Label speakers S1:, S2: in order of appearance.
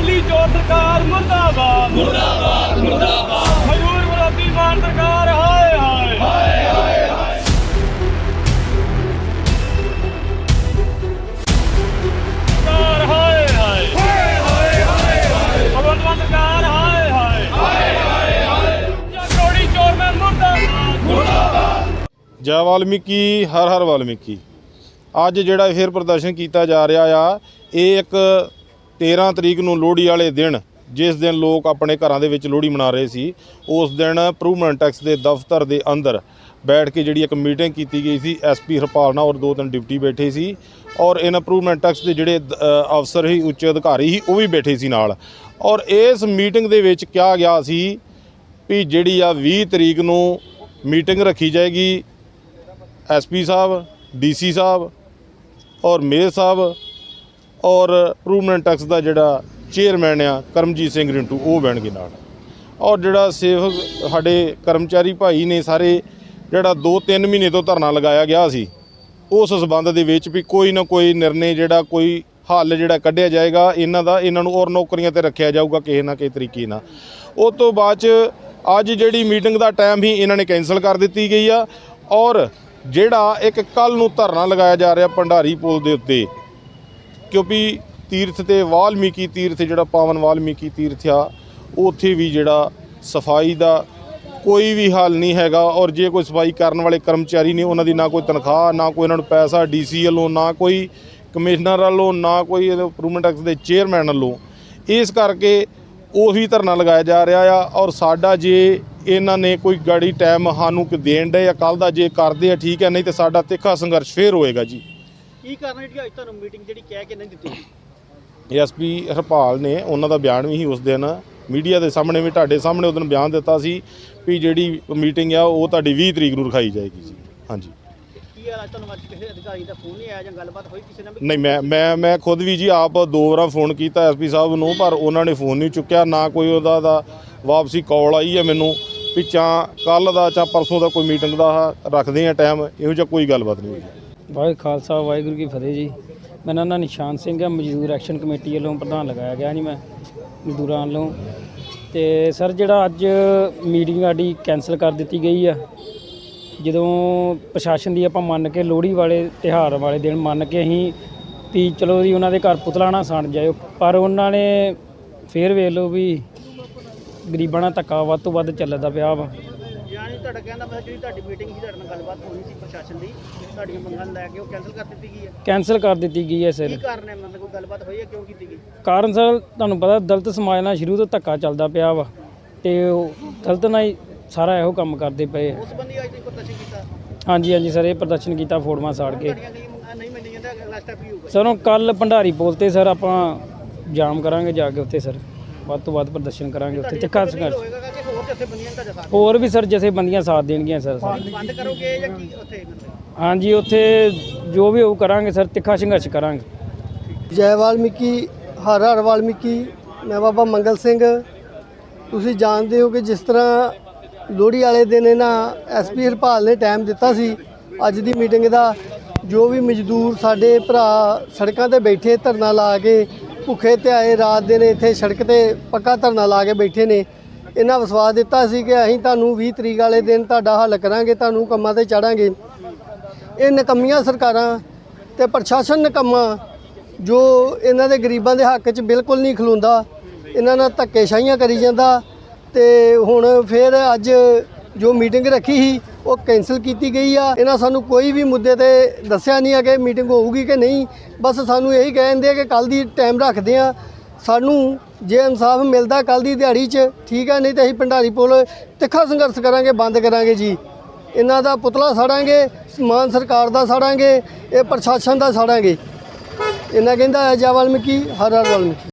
S1: ਅਕਾਲੀ ਚੋਰ ਸਰਕਾਰ ਮੁਰਦਾਬਾਦ। ਮੁਰਦਾਬਾਦ ਮੁਰਦਾਬਾਦ। ਮਜ਼ਦੂਰ ਵਿਰੋਧੀ ਮਾਨ ਸਰਕਾਰ ਹਾਏ ਹਾਏ। ਹਾਏ ਹਾਏ ਸਰਕਾਰ ਹਾਏ। ਹਾਏ ਹਾਏ ਹਾਏ। ਹਾਏ ਭਗਵੰਤ ਮਾਨ ਸਰਕਾਰ ਹਾਏ ਹਾਏ। ਹਾਏ ਹਾਏ ਹਾਏ ਕਰੋੜੀ ਚੋਰ ਮੈਂ ਮੁਰਦਾਬਾਦ।
S2: ਜੈ ਵਾਲਮੀਕੀ ਹਰ ਹਰ ਵਾਲਮੀਕੀ। ਅੱਜ ਜਿਹੜਾ ਫਿਰ ਪ੍ਰਦਰਸ਼ਨ ਕੀਤਾ ਜਾ ਰਿਹਾ ਆ ਇਹ ਇੱਕ 13 ਤਰੀਕ ਨੂੰ ਲੋਹੜੀ ਵਾਲੇ ਦਿਨ, ਜਿਸ ਦਿਨ ਲੋਕ ਆਪਣੇ ਘਰਾਂ ਦੇ ਵਿੱਚ ਲੋਹੜੀ ਮਨਾ ਰਹੇ ਸੀ, ਉਸ ਦਿਨ ਇੰਪਰੂਵਮੈਂਟ ਟੈਕਸ ਦੇ ਦਫ਼ਤਰ ਦੇ ਅੰਦਰ ਬੈਠ ਕੇ ਜਿਹੜੀ ਇੱਕ ਮੀਟਿੰਗ ਕੀਤੀ ਗਈ ਸੀ ਐਸਪੀ ਹਰਪਾਲ ਨਾਲ ਔਰ ਦੋ ਤਿੰਨ ਡਿਪਟੀ ਬੈਠੇ ਸੀ ਔਰ ਇਨ ਇੰਪਰੂਵਮੈਂਟ ਟੈਕਸ ਦੇ ਜਿਹੜੇ ਅਫਸਰ ਹੀ ਉੱਚ ਅਧਿਕਾਰੀ ਸੀ, ਉਹ ਵੀ ਬੈਠੇ ਸੀ ਨਾਲ। ਔਰ ਇਸ ਮੀਟਿੰਗ ਦੇ ਵਿੱਚ ਕਿਹਾ ਗਿਆ ਸੀ ਵੀ ਜਿਹੜੀ ਆ 20 ਤਰੀਕ ਨੂੰ ਮੀਟਿੰਗ ਰੱਖੀ ਜਾਏਗੀ ਐਸਪੀ ਸਾਹਿਬ ਡੀਸੀ ਸਾਹਿਬ ਔਰ ਮੇਅਰ ਸਾਹਿਬ ਔਰ ਇੰਪਰੂਵਮੈਂਟ ਟੈਕਸ ਦਾ ਜਿਹੜਾ ਚੇਅਰਮੈਨ ਆ ਕਰਮਜੀਤ ਸਿੰਘ ਰਿੰਟੂ, ਉਹ ਬਹਿਣਗੇ ਨਾਲ। ਔਰ ਜਿਹੜਾ ਸੇਵਕ ਸਾਡੇ ਕਰਮਚਾਰੀ ਭਾਈ ਨੇ ਸਾਰੇ ਜਿਹੜਾ 2-3 ਮਹੀਨੇ ਤੋਂ ਧਰਨਾ ਲਗਾਇਆ ਗਿਆ ਸੀ, ਉਸ ਸਬੰਧ ਦੇ ਵਿੱਚ ਵੀ ਕੋਈ ਨਾ ਕੋਈ ਨਿਰਣੇ ਜਿਹੜਾ ਕੋਈ ਹੱਲ ਜਿਹੜਾ ਕੱਢਿਆ ਜਾਏਗਾ, ਇਹਨਾਂ ਦਾ, ਇਹਨਾਂ ਨੂੰ ਔਰ ਨੌਕਰੀਆਂ ਤੇ ਰੱਖਿਆ ਜਾਊਗਾ ਕਿਸੇ ਨਾ ਕਿਸੇ ਤਰੀਕੇ ਨਾਲ। ਉਸ ਤੋਂ ਬਾਅਦ ਚ ਅੱਜ ਜਿਹੜੀ ਮੀਟਿੰਗ ਦਾ ਟਾਈਮ ਹੀ ਇਹਨਾਂ ਨੇ ਕੈਨਸਲ ਕਰ ਦਿੱਤੀ ਗਈ ਆ, ਔਰ ਜਿਹੜਾ ਇੱਕ ਕੱਲ ਨੂੰ ਧਰਨਾ ਲਗਾਇਆ ਜਾ ਰਿਹਾ ਭੰਡਾਰੀ ਪੁਲ ਦੇ ਉੱਤੇ ਕਿਉਂਕਿ ਤੀਰਥ ਤੇ ਵਾਲਮੀਕੀ ਤੀਰਥ, ਜਿਹੜਾ ਪਾਵਨ ਵਾਲਮੀਕੀ ਤੀਰਥ ਆ, ਉੱਥੇ ਵੀ ਜਿਹੜਾ ਸਫ਼ਾਈ ਦਾ ਕੋਈ ਵੀ ਹੱਲ ਨਹੀਂ ਹੈਗਾ ਔਰ ਜੇ ਕੋਈ ਸਫ਼ਾਈ ਕਰਨ ਵਾਲੇ ਕਰਮਚਾਰੀ ਨੇ, ਉਹਨਾਂ ਦੀ ਨਾ ਕੋਈ ਤਨਖਾਹ, ਨਾ ਕੋਈ ਇਹਨਾਂ ਨੂੰ ਪੈਸਾ ਡੀਸੀ ਵੱਲੋਂ ਨਾ ਕੋਈ ਕਮਿਸ਼ਨਰ ਵੱਲੋਂ ਨਾ ਕੋਈ ਇੰਪਰੂਵਮੈਂਟ ਐਕਸ ਦੇ ਚੇਅਰਮੈਨ ਵੱਲੋਂ ਇਸ ਕਰਕੇ ਉਹੀ ਧਰਨਾ ਲਗਾਇਆ ਜਾ ਰਿਹਾ ਆ ਔਰ ਸਾਡਾ ਜੇ ਇਹਨਾਂ ਨੇ ਕੋਈ ਗਾੜੀ ਟਾਈਮ ਸਾਨੂੰ ਦੇਣ ਦੇ ਜਾਂ ਕੱਲ ਦਾ ਜੇ ਕਰਦੇ ਆ, ਠੀਕ ਹੈ ਨਹੀਂ ਤੇ ਸਾਡਾ ਤਿੱਖਾ ਸੰਘਰਸ਼ ਫੇਰ ਹੋਏਗਾ ਜੀ।
S3: ਕੀ ਕਾਰਨ ਹੈ ਜਿਹੜੀ ਅੱਜ ਤੁਹਾਨੂੰ ਮੀਟਿੰਗ ਜਿਹੜੀ ਕਹਿ ਕੇ ਨਹੀਂ ਦਿੱਤੀ
S2: ਐਸਪੀ ਹਰਪਾਲ ਨੇ ਉਹਨਾਂ ਦਾ ਬਿਆਨ ਵੀ ਸੀ ਉਸ ਦਿਨ ਮੀਡੀਆ ਦੇ ਸਾਹਮਣੇ ਵੀ ਤੁਹਾਡੇ ਸਾਹਮਣੇ ਉਹ ਦਿਨ ਬਿਆਨ ਦਿੱਤਾ ਸੀ ਵੀ ਜਿਹੜੀ ਮੀਟਿੰਗ ਆ ਉਹ ਤੁਹਾਡੀ 20 ਤਰੀਕ ਨੂੰ ਰਖਾਈ ਜਾਏਗੀ ਜੀ। ਹਾਂਜੀ।
S3: ਕੀ ਹਾਲ ਅੱਜ ਤੁਹਾਨੂੰ ਅੱਜ ਕਿਸੇ ਅਧਿਕਾਰੀ ਦਾ ਫੋਨ ਨਹੀਂ ਆਇਆ ਜਾਂ ਗੱਲਬਾਤ ਹੋਈ ਕਿਸੇ ਨਾਲ ਵੀ?
S2: ਨਹੀਂ ਮੈਂ ਮੈਂ ਮੈਂ ਖੁਦ ਵੀ ਜੀ ਆਪ ਦੋ ਵਾਰਾਂ ਫੋਨ ਕੀਤਾ ਐਸਪੀ ਸਾਹਿਬ ਨੂੰ ਪਰ ਉਹਨਾਂ ਨੇ ਫੋਨ ਨਹੀਂ ਚੁੱਕਿਆ ਨਾ ਕੋਈ ਉਹਦਾ ਦਾ ਵਾਪਸੀ ਕਾਲ ਆਈ ਹੈ ਮੈਨੂੰ ਵੀ ਚਾ ਕੱਲ ਦਾ ਚਾ ਪਰਸੋਂ ਦਾ ਕੋਈ ਮੀਟਿੰਗ ਦਾ ਰੱਖਦੇ ਆ ਟਾਈਮ ਇਹੋ ਜਿਹਾ ਕੋਈ ਗੱਲਬਾਤ ਨਹੀਂ ਹੋਈ।
S4: ਵਾਹਿਗੁਰੂ ਖਾਲਸਾ, ਵਾਹਿਗੁਰੂ ਕੀ ਫਤਿਹ ਜੀ। ਮੇਰਾ ਨਾਂ ਨਿਸ਼ਾਨ ਸਿੰਘ ਹੈ ਮਜ਼ਦੂਰ ਐਕਸ਼ਨ ਕਮੇਟੀ ਵੱਲੋਂ ਪ੍ਰਧਾਨ ਲਗਾਇਆ ਗਿਆ ਜੀ ਮੈਂ, ਮਜ਼ਦੂਰਾਂ ਵੱਲੋਂ। ਤੇ ਸਰ, ਜਿਹੜਾ ਅੱਜ ਮੀਟਿੰਗ ਸਾਡੀ ਕੈਨਸਲ ਕਰ ਦਿੱਤੀ ਗਈ ਆ, ਜਦੋਂ ਪ੍ਰਸ਼ਾਸਨ ਦੀ ਆਪਾਂ ਮੰਨ ਕੇ ਲੋਹੜੀ ਵਾਲੇ, ਤਿਉਹਾਰ ਵਾਲੇ ਦਿਨ ਮੰਨ ਕੇ ਅਸੀਂ ਵੀ ਚਲੋ ਜੀ, ਉਹਨਾਂ ਦੇ ਘਰ ਪੁਤਲਾ ਨਾ ਸਣ ਜਾਇਓ, ਪਰ ਉਹਨਾਂ ਨੇ ਫੇਰ ਵੇਖ ਲਓ ਵੀ ਗਰੀਬਾਂ ਨਾਲ ਧੱਕਾ ਵੱਧ ਤੋਂ ਵੱਧ ਚੱਲਦਾ ਪਿਆ ਵਾ।
S3: ਤੁਹਾਡਾ ਕਹਿੰਦਾ ਮਤਲਬ ਜਿਹੜੀ ਤੁਹਾਡੀ ਮੀਟਿੰਗ ਸੀ ਤੁਹਾਡੇ ਨਾਲ ਗੱਲਬਾਤ ਹੋਣੀ ਸੀ ਪ੍ਰਸ਼ਾਸਨ ਦੀ ਤੁਹਾਡੀਆਂ ਮੰਗਾਂ ਲੈ ਕੇ ਉਹ ਕੈਨਸਲ ਕਰ ਦਿੱਤੀ ਗਈ ਹੈ?
S4: ਕੈਨਸਲ ਕਰ ਦਿੱਤੀ ਗਈ ਹੈ ਸਰ
S3: ਕੀ ਕਾਰਨ ਹੈ? ਮਤਲਬ ਕੋਈ ਗੱਲਬਾਤ ਹੋਈ ਹੈ? ਕਿਉਂ ਕੀਤੀ ਗਈ?
S4: ਕਾਰਨ ਸਰ ਤੁਹਾਨੂੰ ਪਤਾ ਦਲਿਤ ਸਮਾਜ ਨਾਲ ਸ਼ੁਰੂ ਤੋਂ ਧੱਕਾ ਚੱਲਦਾ ਪਿਆ ਵਾ ਤੇ ਉਹ ਦਲਿਤ ਨਾਲ ਹੀ ਸਾਰਾ ਇਹੋ ਕੰਮ ਕਰਦੇ ਪਏ ਆ।
S3: ਉਸ ਸੰਬੰਧੀ ਅੱਜ ਤੁਸੀਂ ਪ੍ਰਦਰਸ਼ਨ ਕੀਤਾ?
S4: ਹਾਂਜੀ ਹਾਂਜੀ ਸਰ ਇਹ ਪ੍ਰਦਰਸ਼ਨ ਕੀਤਾ ਫੋਟੋਆਂ ਸਾੜ ਕੇ।
S3: ਤੁਹਾਡੀਆਂ ਕਈ ਮੰਗਾਂ ਨਹੀਂ ਮੰਨੀਆਂ ਜਾਂਦੀਆਂ ਅਗਲਾ ਸਟੈਪ ਕੀ ਹੋਊਗਾ।
S4: ਸਰ ਕੱਲ ਭੰਡਾਰੀ ਪੁਲ ਤੇ ਸਰ ਆਪਾਂ ਜਾਮ ਕਰਾਂਗੇ ਜਾ ਕੇ ਉੱਥੇ ਸਰ ਵੱਧ ਤੋਂ ਵੱਧ ਪ੍ਰਦਰਸ਼ਨ ਕਰਾਂਗੇ ਉੱਥੇ ਤਿੱਖਾ ਸੰਘਰਸ਼
S3: ਹੋਏਗਾ ਹੋਰ ਜਿੱਥੇ
S4: ਵੀ ਸਰ ਜਥੇ ਬੰਦੀਆਂ ਸਾਥ ਦੇਣਗੀਆਂ ਸਰ
S3: ਬੰਦ ਕਰੋਗੇ ਜਾਂ ਕੀ ਉੱਥੇ
S4: ਹਾਂਜੀ ਉੱਥੇ ਜੋ ਵੀ ਹੋਊ ਕਰਾਂਗੇ ਸਰ ਤਿੱਖਾ ਸੰਘਰਸ਼ ਕਰਾਂਗੇ।
S5: ਜੈ ਵਾਲਮੀਕੀ ਹਰ ਹਰ ਵਾਲਮੀਕੀ ਮੈਂ ਬਾਬਾ ਮੰਗਲ ਸਿੰਘ। ਤੁਸੀਂ ਜਾਣਦੇ ਹੋ ਕਿ ਜਿਸ ਤਰ੍ਹਾਂ ਲੋਹੜੀ ਵਾਲੇ ਦਿਨ ਇਹਨਾਂ ਐਸਪੀ ਹਰਪਾਲ ਨੇ ਟਾਈਮ ਦਿੱਤਾ ਸੀ ਅੱਜ ਦੀ ਮੀਟਿੰਗ ਦਾ ਜੋ ਵੀ ਮਜ਼ਦੂਰ ਸਾਡੇ ਭਰਾ ਸੜਕਾਂ ਤੇ ਬੈਠੇ ਧਰਨਾ ਲਾ ਕੇ ਭੁੱਖੇ ਤੇ ਆਏ ਰਾਤ ਦਿਨ ਇੱਥੇ ਸੜਕ ਤੇ ਪੱਕਾ ਧਰਨਾ ਲਾ ਕੇ ਬੈਠੇ ਨੇ ਇਹਨਾਂ ਵਿਸ਼ਵਾਸ ਦਿੱਤਾ ਸੀ ਕਿ ਅਸੀਂ ਤੁਹਾਨੂੰ 20 ਤਰੀਕ ਵਾਲੇ ਦਿਨ ਤੁਹਾਡਾ ਹੱਲ ਕਰਾਂਗੇ, ਤੁਹਾਨੂੰ ਕੰਮਾਂ ਤੇ ਚਾੜਾਂਗੇ। ਇਹ ਨਕੰਮੀਆਂ ਸਰਕਾਰਾਂ ਤੇ ਪ੍ਰਸ਼ਾਸਨ ਨਕੰਮਾ ਜੋ ਇਹਨਾਂ ਦੇ ਗਰੀਬਾਂ ਦੇ ਹੱਕ 'ਚ ਬਿਲਕੁਲ ਨਹੀਂ ਖਲੋਂਦਾ, ਇਹਨਾਂ ਨਾਲ ਧੱਕੇਸ਼ਾਹੀਆਂ ਕਰੀ ਜਾਂਦਾ ਤੇ ਹੁਣ ਫਿਰ ਅੱਜ ਜੋ ਮੀਟਿੰਗ ਰੱਖੀ ਸੀ, ਉਹ ਕੈਨਸਲ ਕੀਤੀ ਗਈ ਆ। ਇਹਨਾਂ ਸਾਨੂੰ ਕੋਈ ਵੀ ਮੁੱਦੇ ਤੇ ਦੱਸਿਆ ਨਹੀਂ ਆ ਕਿ ਮੀਟਿੰਗ ਹੋਊਗੀ ਕਿ ਨਹੀਂ। ਬਸ ਸਾਨੂੰ ਇਹੀ ਕਹਿੰਦੇ ਆ ਕਿ ਕੱਲ ਦੀ ਟਾਈਮ ਰੱਖਦੇ ਆ ਸਾਨੂੰ ਜੇ ਇਨਸਾਫ ਮਿਲਦਾ ਕੱਲ ਦੀ ਦਿਹਾੜੀ 'ਚ, ਠੀਕ ਹੈ, ਨਹੀਂ ਤਾਂ ਅਸੀਂ ਭੰਡਾਰੀ ਪੁਲ ਤਿੱਖਾ ਸੰਘਰਸ਼ ਕਰਾਂਗੇ, ਬੰਦ ਕਰਾਂਗੇ ਜੀ। ਇਹਨਾਂ ਦਾ ਪੁਤਲਾ ਸਾੜਾਂਗੇ, ਮਾਨ ਸਰਕਾਰ ਦਾ ਸਾੜਾਂਗੇ, ਇਹ ਪ੍ਰਸ਼ਾਸਨ ਦਾ ਸਾੜਾਂਗੇ। ਇਹਨਾਂ ਕਹਿੰਦਾ ਹੈ ਜੈ ਵਾਲਮੀਕੀ, ਹਰ ਹਰ ਵਾਲਮੀਕੀ।